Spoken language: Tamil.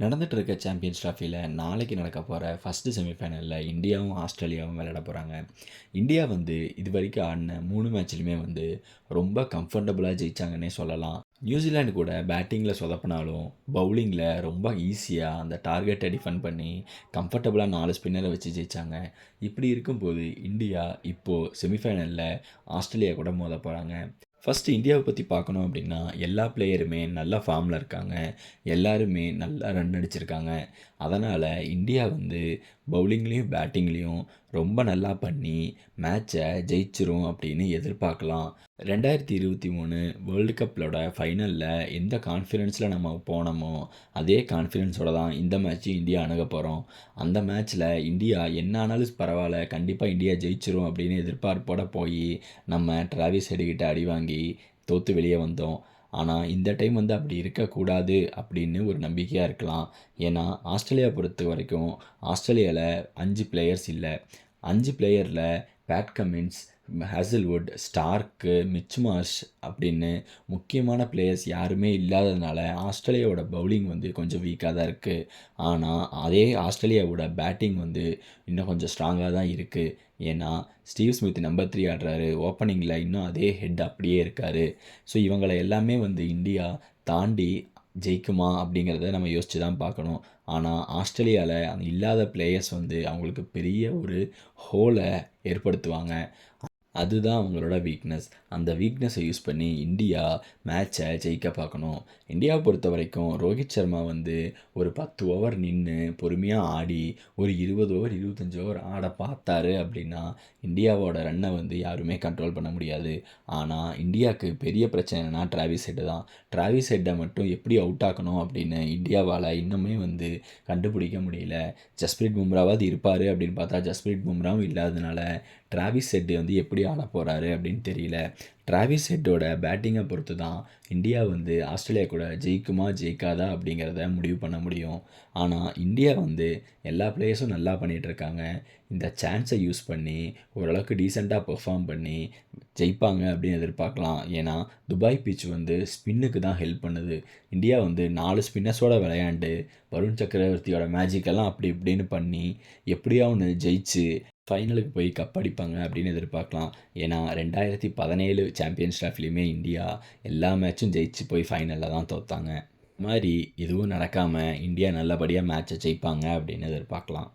நடந்துட்டு இருக்க சாம்பியன்ஸ் ட்ராஃபியில் நாளைக்கு நடக்க போகிற ஃபஸ்ட்டு செமிஃபைனலில் இந்தியாவும் ஆஸ்திரேலியாவும் விளையாட போகிறாங்க இந்தியா வந்து இது வரைக்கும் ஆடின மூணு மேட்ச்லையுமே வந்து ரொம்ப கம்ஃபர்டபுளாக ஜெயிச்சாங்கன்னே சொல்லலாம். நியூசிலாந்து கூட பேட்டிங்கில் சொதப்பினாலும் பவுலிங்கில் ரொம்ப ஈஸியாக அந்த டார்கெட்டை டிஃபெண்ட் பண்ணி கம்ஃபர்டபுளாக நாலு ஸ்பின்னரை வச்சு ஜெயிச்சாங்க. இப்படி இருக்கும்போது இந்தியா இப்போது செமிஃபைனலில் ஆஸ்திரேலியா கூட மோத போகிறாங்க ஃபஸ்ட்டு இந்தியாவை பற்றி பார்க்கணும் அப்படின்னா எல்லா பிளேயருமே நல்ல ஃபார்மில் இருக்காங்க. எல்லாருமே நல்லா ரன் அடிச்சிருக்காங்க. அதனால் இந்தியா வந்து பவுலிங்லேயும் பேட்டிங்லேயும் ரொம்ப நல்லா பண்ணி மேட்சை ஜெயிச்சிரும் அப்படின்னு எதிர்பார்க்கலாம். ரெண்டாயிரத்தி இருபத்தி மூணு வேர்ல்டு கப்போட ஃபைனலில் எந்த கான்ஃபிடென்ஸில் நம்ம போனோமோ அதே கான்ஃபிடென்ஸோட தான் இந்த மேட்ச்சும் இந்தியா அணுக போகிறோம் அந்த மேட்ச்சில் இந்தியா என்ன ஆனாலும் பரவாயில்ல கண்டிப்பாக இந்தியா ஜெயிச்சிரும் அப்படின்னு எதிர்பார்ப்போட போய் நம்ம டிராவிஸ் ஹெடுகிட்ட அடி வாங்கி தோற்று வெளியே வந்தோம். ஆனால் இந்த டைம் வந்து அப்படி இருக்கக்கூடாது அப்படின்னு ஒரு நம்பிக்கையாக இருக்கலாம். ஏன்னா ஆஸ்திரேலியா பொறுத்த வரைக்கும் ஆஸ்திரேலியாவில் அஞ்சு பிளேயர்ஸ் இல்லை. அஞ்சு பிளேயரில் Pat Cummins Hazlewood Starc Mitch Marsh அப்படின்னு முக்கியமான பிளேயர்ஸ் யாருமே இல்லாததுனால ஆஸ்திரேலியாவோட பவுலிங் வந்து கொஞ்சம் வீக்காக தான் இருக்குது ஆனால் அதே ஆஸ்திரேலியாவோட பேட்டிங் வந்து இன்னும் கொஞ்சம் ஸ்ட்ராங்காக தான் இருக்குது ஏன்னா ஸ்டீவ் ஸ்மித் நம்பர் த்ரீ ஆடுறாரு. ஓப்பனிங்கில் இன்னும் அதே ஹெட் அப்படியே இருக்கார். ஸோ இவங்களை எல்லாமே வந்து இந்தியா தாண்டி ஜெயிக்குமா அப்படிங்கிறத நம்ம யோசித்து தான் பார்க்கணும். ஆனால் ஆஸ்திரேலியாவில் அந்த இல்லாத பிளேயர்ஸ் வந்து அவங்களுக்கு பெரிய ஒரு ஹோலை ஏற்படுத்துவாங்க. அதுதான் அவங்களோட வீக்னஸ் அந்த வீக்னஸை யூஸ் பண்ணி இந்தியா மேட்சை ஜெயிக்க பார்க்கணும். இந்தியாவை பொறுத்த வரைக்கும் ரோஹித் சர்மா வந்து ஒரு பத்து ஓவர் நின்று பொறுமையாக ஆடி ஒரு இருபது ஓவர் இருபத்தஞ்சி ஓவர் ஆட பார்த்தாரு அப்படின்னா இந்தியாவோட ரன்னை வந்து யாருமே கண்ட்ரோல் பண்ண முடியாது. ஆனால் இந்தியாவுக்கு பெரிய பிரச்சனைனா டிராவிஸ் ஹெட்டு தான். டிராவிஸ் ஹெட்டை மட்டும் எப்படி அவுட் ஆக்கணும் அப்படின்னு இந்தியாவால் இன்னுமே வந்து கண்டுபிடிக்க முடியல. ஜஸ்பிரீத் பும்ராவாவது இருப்பார் அப்படின்னு பார்த்தா ஜஸ்பிரீத் பும்ராவும் இல்லாதனால டிராவிஸ் ஹெட் வந்து எப்படி ஆட போகிறாரு அப்படின்னு தெரியல. டிராவிஸ் ஹெட்டோட பேட்டிங்கை பொறுத்து தான் இந்தியா வந்து ஆஸ்திரேலியா கூட ஜெயிக்குமா ஜெயிக்காதா அப்படிங்கிறத முடிவு பண்ண முடியும். ஆனால் இந்தியா வந்து எல்லா பிளேயர்ஸும் நல்லா பண்ணிகிட்டு இருக்காங்க. இந்த சான்ஸை யூஸ் பண்ணி ஓரளவுக்கு டீசெண்டாக பெர்ஃபார்ம் பண்ணி ஜெயிப்பாங்க அப்படின்னு எதிர்பார்க்கலாம். ஏன்னா துபாய் பீச் வந்து ஸ்பின்னுக்கு தான் ஹெல்ப் பண்ணுது. இந்தியா வந்து நாலு ஸ்பின்னர்ஸோட விளையாண்டு வருண் சக்கரவர்த்தியோட மேஜிக்கெல்லாம் அப்படி இப்படின்னு பண்ணி எப்படியா ஒன்று ஜெயிச்சு ஃபைனலுக்கு போய் கப் அடிப்பாங்க அப்படின்னு எதிர்பார்க்கலாம். ஏன்னா ரெண்டாயிரத்தி பதினேழு சாம்பியன்ஸ் ட்ராஃபிலையுமே இந்தியா எல்லா மேட்சும் ஜெயிச்சு போய் ஃபைனலில் தான் தோற்றாங்க மாதிரி எதுவும் நடக்காமல் இந்தியா நல்லபடியாக மேட்சை ஜெயிப்பாங்க அப்படின்னு எதிர்பார்க்கலாம்.